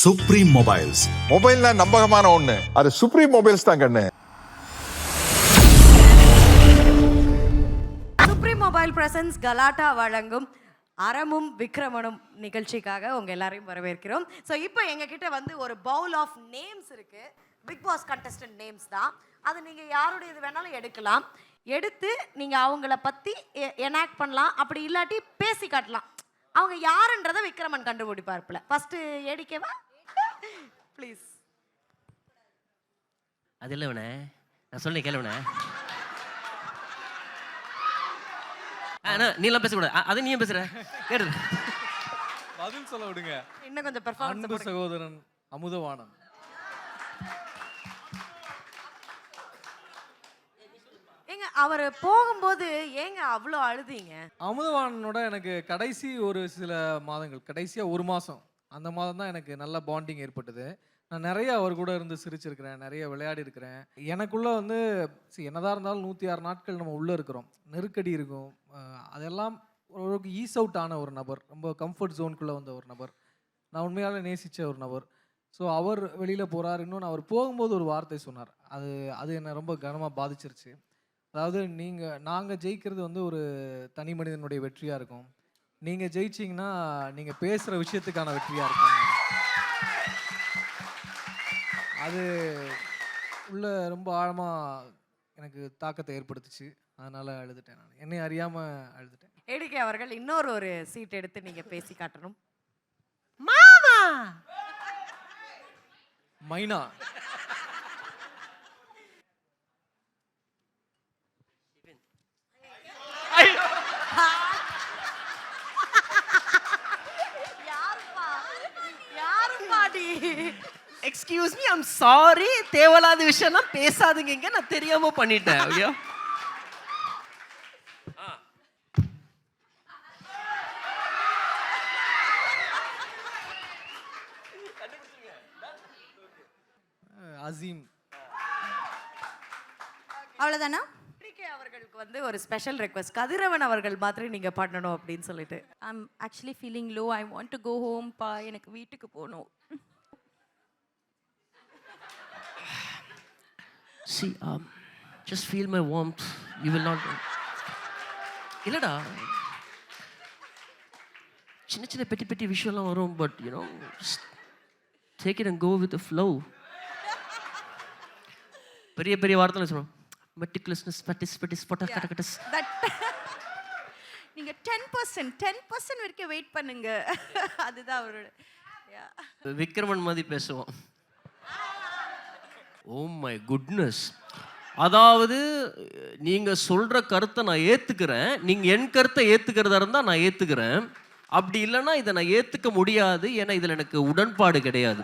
Supreme Mobiles மொபைல்னா நம்பகமான ஒண்ணு. அது சுப்ரீம் மொபைல்ஸ் தான் கண்ணு. சுப்ரீம் மொபைல் பிரசன்ஸ் கலாட்டா வழங்கும் அறமும் விக்ரமனும் நிகழ்ச்சிக்காக உங்க எல்லாரையும் வரவேற்கிறோம். ஸோ இப்போ எங்ககிட்ட வந்து ஒரு பவுல் ஆஃப் நேம்ஸ் இருக்கு. பிக் பாஸ் கண்டஸ்டன்ட் நேம்ஸ் தான். அது நீங்க யாருடைய இது வேணாலும் எடுக்கலாம். எடுத்து நீங்க அவங்கள பத்தி எனாக்ட் பண்ணலாம். அப்படி இல்லாட்டி பேசி காட்டலாம். அவங்க யாருன்றதை விக்ரமன் கண்டுபிடிப்பார்ல ஃபர்ஸ்ட் ஏடிக்கேவா ப்ளீஸ் அது இல்லை இவனே. நான் சொல்ல கேளுவனே நீலாம் பேசக்கூடாது. அது நீயும் பேசுற. கேட்டு பதில் சொல்ல விடுங்க. இன்னும் கொஞ்சம் அன்பு பெர்ஃபார்மன்ஸ் சகோதரன் அமுதவாணன். ஏங்க அவர் போகும்போது ஏங்க அவ்வளோ அழுதீங்க? அமுதவாணனோட எனக்கு கடைசி ஒரு சில மாதங்கள் கடைசியா ஒரு மாசம். அந்த மாதம் தான் எனக்கு நல்ல பாண்டிங் ஏற்பட்டது. நான் நிறைய அவர் கூட இருந்து சிரிச்சிருக்கிறேன் நிறைய விளையாடி இருக்கிறேன் எனக்குள்ளே வந்து see, என்னதான் இருந்தாலும் நூற்றி ஆறு நாட்கள் நம்ம உள்ளே இருக்கிறோம். நெருக்கடி இருக்கும். அதெல்லாம் ஓரளவுக்கு ஈஸ் அவுட் ஆன ஒரு நபர் ரொம்ப கம்ஃபர்ட் ஜோனுக்குள்ளே வந்த ஒரு நபர். நான் உண்மையால் நேசித்த ஒரு நபர். ஸோ அவர் வெளியில் போகிறார் இன்னொன்று அவர் போகும்போது ஒரு வார்த்தை சொன்னார். அது அது என்னை ரொம்ப கனமாக பாதிச்சிருச்சு. அதாவது நீங்கள் நாங்கள் ஜெயிக்கிறது வந்து ஒரு தனி மனிதனுடைய வெற்றியாக இருக்கும். நீங்கள் ஜெயிச்சிங்கன்னா நீங்கள் பேசுகிற விஷயத்துக்கான வெற்றியாக இருக்கும். அது உள்ள ரொம்ப ஆழமாக எனக்கு தாக்கத்தை ஏற்படுத்துச்சு. அதனால் அழுதுட்டேன் நான். என்னை அறியாமல் அழுதுட்டேன். ஏடிகே அவர்கள் இன்னொரு ஒரு சீட் எடுத்து நீங்க பேசி காட்டணும். மைனா. எக்ஸ்கியூஸ் மீ ஐம் சாரி தேவையில்லாத விஷயம்லாம் பேசாதீங்க இங்க நான் தெரியாம பண்ணிட்டேன். ஐயோ. அசீம். அவ்வளோதானா அவர்களுக்கு வந்து ஒரு ஸ்பெஷல் ரெக்வஸ்ட் கதிரவன் அவர்கள் மாதிரி நீங்க பண்ணணும் அப்படின்னு சொல்லிட்டு. I'm actually feeling low I want to go home பா எனக்கு வீட்டுக்கு போகணும். See um just feel my warmth. You will not இல்லடா சின்ன சின்ன பெட்டி பெட்டி விஷயம்லாம் வரும் but you know take it and go with flow பெரிய பெரிய வார்த்தைலாம் சொல்லுவோம் மெட்டிகுலஸ்னஸ் பட்டிஸ் பட்டிஸ் பொட்டா கட்டகட்டஸ் தட் நீங்கள் டென் பர்சன்ட் டென் பர்சன்ட் வரைக்கும் வெயிட் பண்ணுங்க. அதுதான் அவரோட. விக்ரமன் மாதிரி பேசுவோம். ஓ மை குட்னஸ் அதாவது நீங்கள் சொல்கிற கருத்தை நான் ஏற்றுக்கிறேன் நீங்கள் என் கருத்தை ஏற்றுக்கிறதா இருந்தால் நான் ஏற்றுக்கிறேன் அப்படி இல்லைன்னா இதை நான் ஏற்றுக்க முடியாது. ஏன்னா இதில் எனக்கு உடன்பாடு கிடையாது.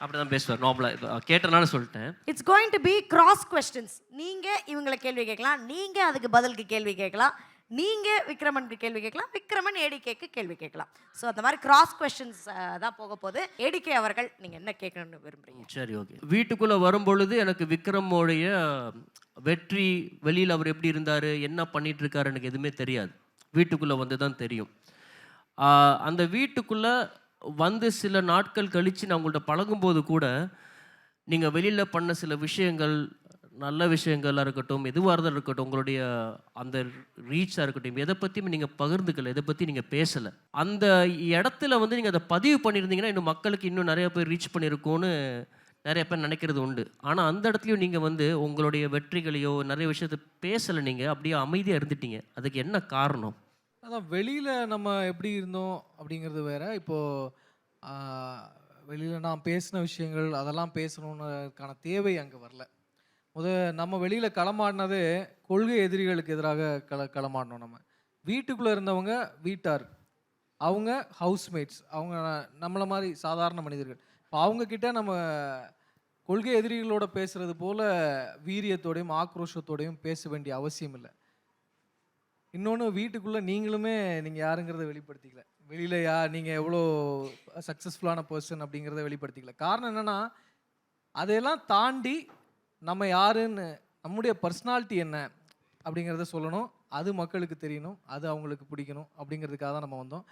அப்படிதான் பேசுவார். நார்மலாக கேட்டனால சொல்லிட்டேன். It's going to be cross questions நீங்கள் இவங்களை கேள்வி கேட்கலாம். நீங்கள் அதுக்கு பதிலுக்கு கேள்வி கேட்கலாம். நீங்கள் விக்ரமனுக்கு கேள்வி கேட்கலாம் விக்ரமன் ஏடிகேக்கு கேள்வி கேட்கலாம். ஸோ அந்த மாதிரி கிராஸ் கொஸ்டின்ஸ் தான் போக போகுது. ஏடிகே அவர்கள் நீங்கள் என்ன கேட்கணும்னு விரும்புகிறீங்க சரி ஓகே வீட்டுக்குள்ளே வரும்பொழுது எனக்கு விக்ரமோடைய வெற்றி வெளியில் அவர் எப்படி இருந்தார் என்ன பண்ணிட்டு இருக்காரு எனக்கு எதுவுமே தெரியாது. வீட்டுக்குள்ளே வந்து தான் தெரியும் அந்த வீட்டுக்குள்ளே வந்து சில நாட்கள் கழித்து நான் உங்கள்கிட்ட பழகும்போது கூட நீங்கள் வெளியில் பண்ண சில விஷயங்கள் நல்ல விஷயங்களாக இருக்கட்டும் எதுவாக இருந்தாலும் இருக்கட்டும் உங்களுடைய அந்த ரீச்சாக இருக்கட்டும் எதை பற்றியும் நீங்கள் பகிர்ந்துக்கல எதை பற்றி நீங்கள் பேசலை. அந்த இடத்துல வந்து நீங்கள் அதை பதிவு பண்ணியிருந்தீங்கன்னா இன்னும் மக்களுக்கு இன்னும் நிறைய பேர் ரீச் பண்ணியிருக்கோன்னு நிறைய பேர் நினைக்கிறது உண்டு. ஆனால் அந்த இடத்துலையும் நீங்கள் வந்து உங்களுடைய வெற்றிகளையோ நிறைய விஷயத்த பேசலை நீங்கள் அப்படியே அமைதியாக இருந்துட்டீங்க. அதுக்கு என்ன காரணம்? அதான் வெளியில் நம்ம எப்படி இருந்தோம் அப்படிங்கிறது வேற. இப்போது வெளியில் நான் பேசின விஷயங்கள் அதெல்லாம் பேசணுன்றதுக்கான தேவை அங்கே வரல. முத நம்ம வெளியில் களமாடினதே கொள்கை எதிரிகளுக்கு எதிராக கள களமாடினோம் நம்ம. வீட்டுக்குள்ளே இருந்தவங்க வீட்டார் அவங்க ஹவுஸ்மேட்ஸ் அவங்க நம்மளை மாதிரி சாதாரண மனிதர்கள். இப்போ அவங்கக்கிட்ட நம்ம கொள்கை எதிரிகளோட பேசுறது போல வீரியத்தோடையும் ஆக்ரோஷத்தோடையும் பேச வேண்டிய அவசியம் இல்லை. இன்னொன்று வீட்டுக்குள்ளே நீங்களுமே நீங்கள் யாருங்கிறத வெளிப்படுத்திக்கல. வெளியில் யா நீங்கள் எவ்வளோ சக்ஸஸ்ஃபுல்லான பர்சன் அப்படிங்கிறத வெளிப்படுத்திக்கல. காரணம் என்னென்னா அதையெல்லாம் தாண்டி நம்ம யாருன்னு நம்முடைய பர்சனாலிட்டி என்ன அப்படிங்கிறத சொல்லணும். அது மக்களுக்கு தெரியணும். அது அவங்களுக்கு பிடிக்கணும் அப்படிங்கிறதுக்காக தான் நம்ம வந்தோம்.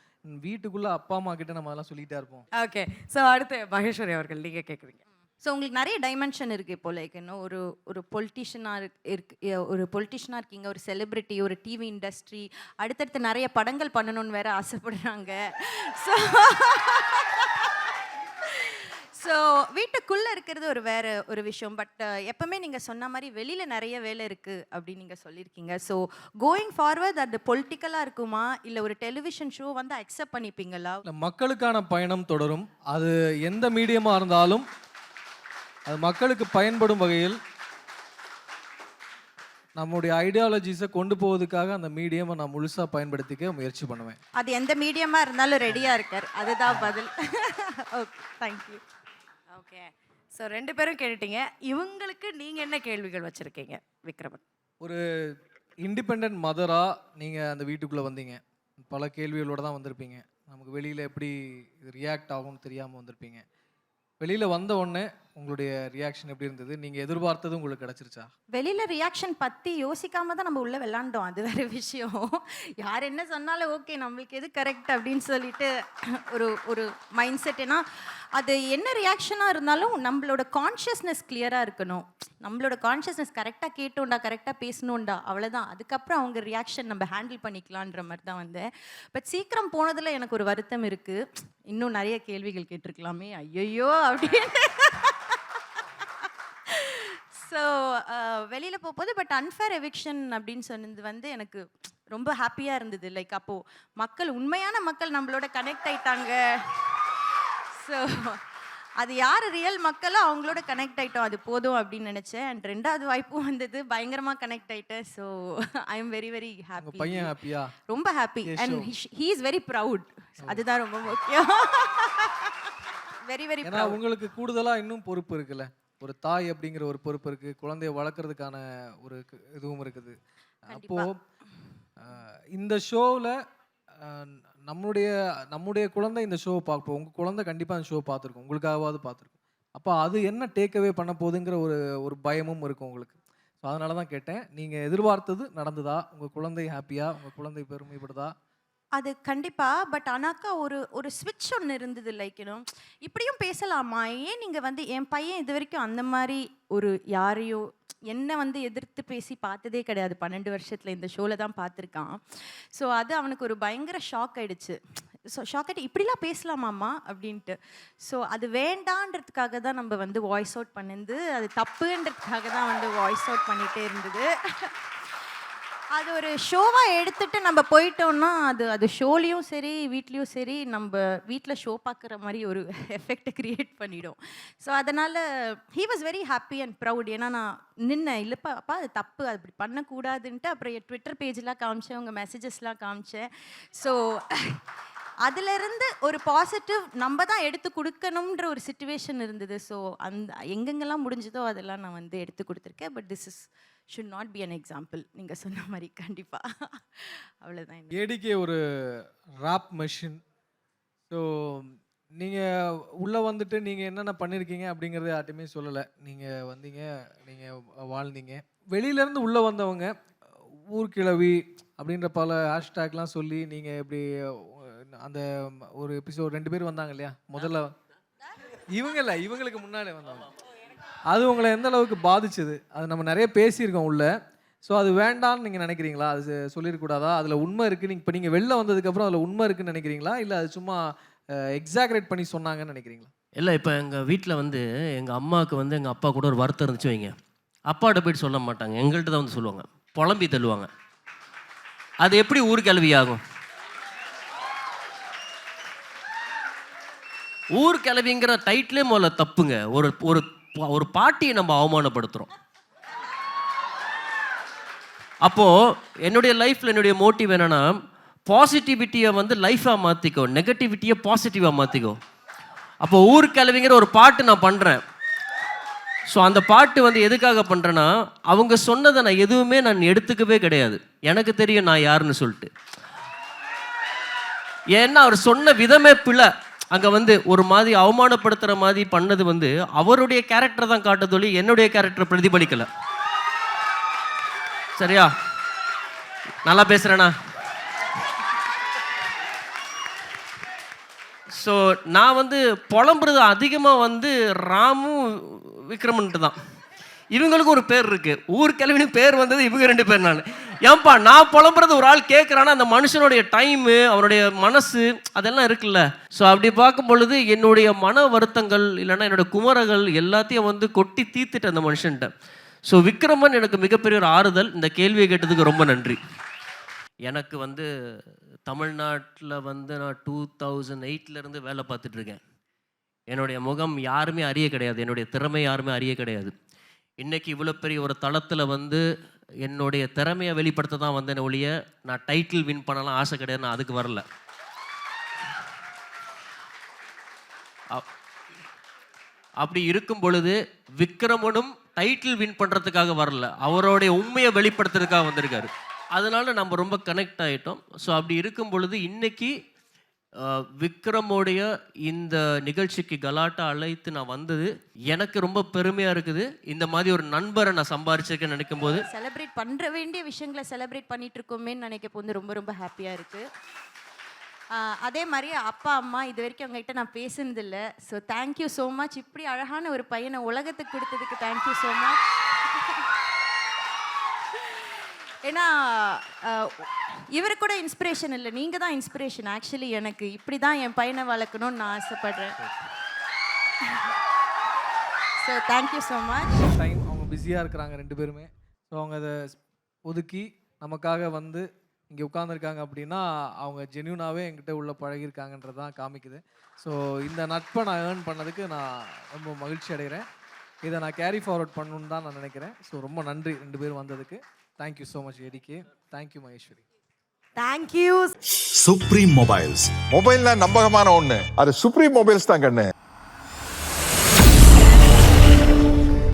வீட்டுக்குள்ள அப்பா அம்மா கிட்ட நம்ம அதெல்லாம் சொல்லிட்டே இருப்போம். ஓகே ஸோ அடுத்து மகேஸ்வரி அவர்கள் நீங்க கேக்குறீங்க. ஸோ உங்களுக்கு நிறைய டைமென்ஷன் இருக்குது இப்போ லைக் இன்னும் ஒரு ஒரு பொலிட்டிஷியனாக இருக்கு ஒரு பொலிட்டிஷியனாக இருக்கீங்க ஒரு செலிபிரிட்டி ஒரு டிவி இண்டஸ்ட்ரி அடுத்தடுத்து நிறைய படங்கள் பண்ணணும்னு வேற ஆசைப்படுறாங்க. ஸோ ஸோ வீட்டுக்குள்ளே இருக்கிறது ஒரு வேற ஒரு விஷயம். பட் எப்பவுமே நீங்கள் சொன்ன மாதிரி வெளியில் நிறைய வேலை இருக்குது அப்படின்னு நீங்கள் சொல்லியிருக்கீங்க. ஸோ கோயிங் ஃபார்வர்ட் அது பொலிட்டிக்கலாக இருக்குமா? இல்லை ஒரு டெலிவிஷன் ஷோ வந்து அக்செப்ட் பண்ணிப்பீங்களா? மக்களுக்கான பயணம் தொடரும். அது எந்த மீடியமாக இருந்தாலும் அது மக்களுக்கு பயன்படும் வகையில் நம்முடைய ஐடியாலஜிஸை கொண்டு போவதுக்காக அந்த மீடியமை நான் முழுசாக பயன்படுத்திக்க முயற்சி பண்ணுவேன். அது எந்த மீடியமாக இருந்தாலும் ரெடியாக இருக்கார். அதுதான் பதில். ஓகே தேங்க்யூ ஓகே ஸோ ரெண்டு பேரும் கேட்டுட்டீங்க. இவங்களுக்கு நீங்கள் என்ன கேள்விகள் வச்சுருக்கீங்க விக்ரமன்? ஒரு இண்டிபெண்ட் மதராக நீங்கள் அந்த வீட்டுக்குள்ளே வந்தீங்க. பல கேள்விகளோடு தான் வந்திருப்பீங்க. நமக்கு வெளியில் எப்படி இது ரியாக்ட் ஆகும்னு தெரியாமல் வந்திருப்பீங்க. வெளியில் வந்த உடனே உங்களுடைய ரியாக்ஷன் எப்படி இருந்தது? நீங்கள் எதிர்பார்த்தது உங்களுக்கு கிடச்சிருச்சா? வெளியில ரியாக்ஷன் பத்தி யோசிக்காம தான் நம்ம உள்ள விளாண்டோம். அது வேற விஷயம். யார் என்ன சொன்னாலும் ஓகே நம்மளுக்கு எது கரெக்ட் அப்படின்னு சொல்லிட்டு ஒரு ஒரு மைண்ட் செட் ஏன்னா அது என்ன ரியாக்ஷனாக இருந்தாலும் நம்மளோட கான்ஷியஸ்னஸ் கிளியராக இருக்கணும். நம்மளோட கான்ஷியஸ்னஸ் கரெக்டாக கேட்டோண்டா கரெக்டாக பேசணுண்டா அவ்வளோதான் அதுக்கப்புறம் அவங்க ரியாக்ஷன் நம்ம ஹேண்டில் பண்ணிக்கலான்ற மாதிரி தான் வந்தேன். பட் சீக்கிரம் போனதில் எனக்கு ஒரு வருத்தம் இருக்குது இன்னும் நிறைய கேள்விகள் கேட்டிருக்கலாமே. ஐயையோ அப்படின்னு. ஸோ வெளியில் போகும்போது பட் அன்ஃபேர் எவிக்ஷன் அப்படின்னு சொன்னது வந்து எனக்கு ரொம்ப ஹாப்பியாக இருந்தது. லைக் அப்போது மக்கள் உண்மையான மக்கள் நம்மளோட கனெக்ட் ஆயிட்டாங்க. ஸோ அது யார் ரியல் மக்களோ அவங்களோட கனெக்ட் ஆயிட்டோம். அது போதும் அப்படின்னு நினச்சேன். அண்ட் ரெண்டாவது வாய்ப்பும் வந்தது. பயங்கரமாக கனெக்ட் ஆயிட்டேன். So I am very very happy பையன் ஹாப்பியா ரொம்ப happy and. He is very proud அதுதான் ரொம்ப முக்கியம். வெரி வெரி உங்களுக்கு கூடுதலாக இன்னும் பொறுப்பு இருக்குல்ல. ஒரு தாய் அப்படிங்கிற ஒரு பொறுப்பு இருக்குது குழந்தைய வளர்க்குறதுக்கான ஒரு இதுவும் இருக்குது. அப்போது இந்த ஷோவில் நம்மளுடைய நம்முடைய குழந்தை இந்த ஷோவை பார்ப்போம். உங்கள் குழந்தை கண்டிப்பாக அந்த ஷோ பார்த்துருக்கும். உங்களுக்காகவாவது பார்த்துருக்கும். அப்போ அது என்ன டேக்அவே பண்ண போகுதுங்கிற ஒரு ஒரு பயமும் இருக்கும் உங்களுக்கு. ஸோ அதனால தான் கேட்டேன். நீங்கள் எதிர்பார்த்தது நடந்ததா? உங்கள் குழந்தை ஹாப்பியாக உங்கள் குழந்தை பெருமைப்படுதா? அது கண்டிப்பாக பட் ஆனாக்கா ஒரு ஒரு ஸ்விட்ச் ஒன்று இருந்தது லைக் இன்னும் இப்படியும் பேசலாமா? ஏன் நீங்கள் வந்து என் பையன் இது வரைக்கும் அந்த மாதிரி ஒரு யாரையோ என்ன வந்து எதிர்த்து பேசி பார்த்ததே கிடையாது. பன்னெண்டு வருஷத்தில் இந்த ஷோவில் தான் பார்த்துருக்கான். ஸோ அது அவனுக்கு ஒரு பயங்கர ஷாக் ஆயிடுச்சு. ஸோ ஷாக் ஆகிட்டு இப்படிலாம் பேசலாமாம்மா? அப்படின்ட்டு. ஸோ அது வேண்டான்றதுக்காக தான் நம்ம வந்து வாய்ஸ் அவுட் பண்ணிருந்து அது தப்புன்றதுக்காக தான் வந்து வாய்ஸ் அவுட் பண்ணிகிட்டே இருந்தது. அது ஒரு ஷோவாக எடுத்துட்டு நம்ம போயிட்டோம்னா அது அது ஷோலையும் சரி வீட்லேயும் சரி நம்ம வீட்டில் ஷோ பார்க்குற மாதிரி ஒரு எஃபெக்டை க்ரியேட் பண்ணிடும். ஸோ அதனால் he was very happy and proud ஏன்னா நான் நின்னேன். இல்லைப்பா அப்பா அது தப்பு. அது அப்படி பண்ணக்கூடாதுன்ட்டு அப்புறம் என் ட்விட்டர் பேஜ்லாம் காமிச்சேன். உங்கள் மெசேஜஸ்லாம் காமிச்சேன். ஸோ அதிலிருந்து ஒரு பாசிட்டிவ் நம்ம தான் எடுத்து கொடுக்கணுன்ற ஒரு சுச்சுவேஷன் இருந்தது. ஸோ அந்த எங்கெங்கெல்லாம் முடிஞ்சதோ அதெல்லாம் நான் வந்து எடுத்து கொடுத்துருக்கேன். But this is should not be an example நீங்கள் சொன்ன மாதிரி கண்டிப்பாக அவ்வளோதான் ஏடிகே ஒரு ராப் மெஷின் ஸோ நீங்கள் உள்ளே வந்துட்டு நீங்கள் என்னென்ன பண்ணியிருக்கீங்க அப்படிங்கிறத யார்ட்டுமே சொல்லலை. நீங்கள் வந்தீங்க நீங்கள் வாழ்ந்தீங்க. வெளியிலேருந்து உள்ளே வந்தவங்க ஊர்கிழவி அப்படின்ற பல ஹேஷ்டேக்லாம் சொல்லி நீங்கள் இப்படி அந்த ஒரு எபிசோட் ரெண்டு பேர் வந்தாங்க இல்லையா? முதல்ல இவங்க இல்லை இவங்களுக்கு முன்னாடி வந்தவங்க அது உங்களை எந்த அளவுக்கு பாதிச்சது? அது நம்ம நிறைய பேசியிருக்கோம் உள்ள. ஸோ அது வேண்டாம்னு நீங்கள் நினைக்கிறீங்களா? அது சொல்லிடக்கூடாதா அதில் உண்மை இருக்குது நீங்கள் இப்போ நீங்கள் வெளில வந்ததுக்கப்புறம் அதில் உண்மை இருக்குன்னு நினைக்கிறீங்களா? இல்லை அது சும்மா எக்ஸாக்ரேட் பண்ணி சொன்னாங்கன்னு நினைக்கிறீங்களா? இல்லை இப்போ எங்கள் வீட்டில் வந்து எங்கள் அம்மாவுக்கு வந்து எங்கள் அப்பா கூட ஒரு வருத்தம் இருந்துச்சு வைங்க. அப்பாட்ட போயிட்டு சொல்ல மாட்டாங்க. எங்கள்கிட்ட தான் வந்து சொல்லுவாங்க. புலம்பி தள்ளுவாங்க. அது எப்படி ஊர் கிளவி ஆகும் ஊர் கிளவிங்கிற டைட்டிலே முதல்ல தப்புங்க. ஒரு ஒரு ஒரு பாட்டியை நம்ம அவமானப்படுத்துகிறோம் அப்போது என்னுடைய லைஃப்பில் என்னுடைய மோட்டிவ் என்னென்னா பாசிட்டிவிட்டியை வந்து லைஃபாக மாற்றிக்கோ நெகட்டிவிட்டியை பாசிட்டிவாக மாற்றிக்கோ அப்போ ஊர் கிளவிங்கிற ஒரு பாட்டு நான் பண்ணுறேன் ஸோ அந்த பாட்டு வந்து எதுக்காக பண்ணுறேன்னா அவங்க சொன்னதை நான் எதுவுமே நான் எடுத்துக்கவே கிடையாது. எனக்கு தெரியும் நான் யாருன்னு சொல்லிட்டு. ஏன்னா அவர் சொன்ன விதமே பிழை. அங்கே வந்து ஒரு மாதிரி அவமானப்படுத்துகிற மாதிரி பண்ணது வந்து அவருடைய கேரக்டர் தான் காட்டுதொழி என்னுடைய கேரக்டர் பிரதிபலிக்கலை. சரியா? நல்லா பேசுகிறேண்ணா ஸோ நான் வந்து புலம்புறது அதிகமாக வந்து ராமும் விக்ரமன்ட்டு தான். இவங்களுக்கு ஒரு பேர் இருக்குது ஊர் கிழவினு பேர் வந்தது இவங்க ரெண்டு பேர் நான். ஏன்பா நான் புலம்புறது ஒரு ஆள் கேட்குறான்னா அந்த மனுஷனுடைய டைமு அவனுடைய மனசு அதெல்லாம் இருக்குல்ல. ஸோ அப்படி பார்க்கும் பொழுது என்னுடைய மன வருத்தங்கள் இல்லைன்னா என்னோட குமரங்கள் எல்லாத்தையும் வந்து கொட்டி தீர்த்துட்டு அந்த மனுஷன்ட்ட. ஸோ விக்ரமன் எனக்கு மிகப்பெரிய ஒரு ஆறுதல். இந்த கேள்வியை கேட்டதுக்கு ரொம்ப நன்றி. எனக்கு வந்து தமிழ்நாட்டில் வந்து நான் டூ தௌசண்ட் எயிட்லேருந்து வேலை பார்த்துட்ருக்கேன். என்னுடைய முகம் யாருமே அறிய கிடையாது. என்னுடைய திறமை யாருமே அறிய கிடையாது. இன்றைக்கி இவ்வளோ பெரிய ஒரு தளத்தில் வந்து என்னுடைய திறமையை வெளிப்படுத்த தான் வந்தேன் ஒழிய நான் டைட்டில் வின் பண்ணலாம் ஆசை கிடையாது நான் அதுக்கு வரல. அப்- அப்படி இருக்கும் பொழுது விக்ரமனும் டைட்டில் வின் பண்ணுறதுக்காக வரல. அவருடைய உண்மையை வெளிப்படுத்துறதுக்காக வந்திருக்காரு. அதனால நம்ம ரொம்ப கனெக்ட் ஆகிட்டோம் ஸோ அப்படி இருக்கும் பொழுது இன்னைக்கு விக்ரமோடைய இந்த நிகழ்ச்சிக்கு கலாட்டா அழைத்து நான் வந்தது. எனக்கு ரொம்ப பெருமையாக இருக்குது. இந்த மாதிரி ஒரு நண்பரை நான் சம்பாரிச்சிருக்கேன்னு நினைக்கும் போது செலிப்ரேட் பண்ற வேண்டிய விஷயங்களை செலிப்ரேட் பண்ணிட்டு இருக்கோமே நினைக்க வந்து ரொம்ப ரொம்ப ஹாப்பியா இருக்கு. அதே மாதிரி அப்பா அம்மா இது வரைக்கும் அவங்ககிட்ட நான் பேசுனது இல்லை ஸோ தேங்க்யூ ஸோ மச் இப்படி அழகான ஒரு பையனை உலகத்துக்கு கொடுத்ததுக்கு தேங்க்யூ ஸோ மச் ஏன்னா இவரு கூட இன்ஸ்பிரேஷன் இல்லை. நீங்க தான் இன்ஸ்பிரேஷன் ஆக்சுவலி எனக்கு இப்படி தான் என் பையனை வளர்க்கணும்னு நான் ஆசைப்படுறேன். So thank you so much time அவங்க பிஸியாக இருக்கிறாங்க ரெண்டு பேருமே. ஸோ அவங்க அதை ஒதுக்கி நமக்காக வந்து இங்கே உட்காந்துருக்காங்க அப்படின்னா அவங்க ஜென்யூனாகவே என்கிட்ட உள்ள பழகியிருக்காங்கன்றது தான் காமிக்குது. ஸோ இந்த நட்பை நான் ஏர்ன் பண்ணதுக்கு நான் ரொம்ப மகிழ்ச்சி அடைகிறேன். இதை நான் கேரி ஃபார்வர்ட் பண்ணணுன்னு தான் நான் நினைக்கிறேன். ஸோ ரொம்ப நன்றி ரெண்டு பேரும் வந்ததுக்கு. Thank you so much ADK thank you Maheswari thank you Supreme Mobiles மொபைல்னா நம்பகமான ஒண்ணு. அது சுப்ரீம் மொபைல்ஸ் தான் கண்ணு.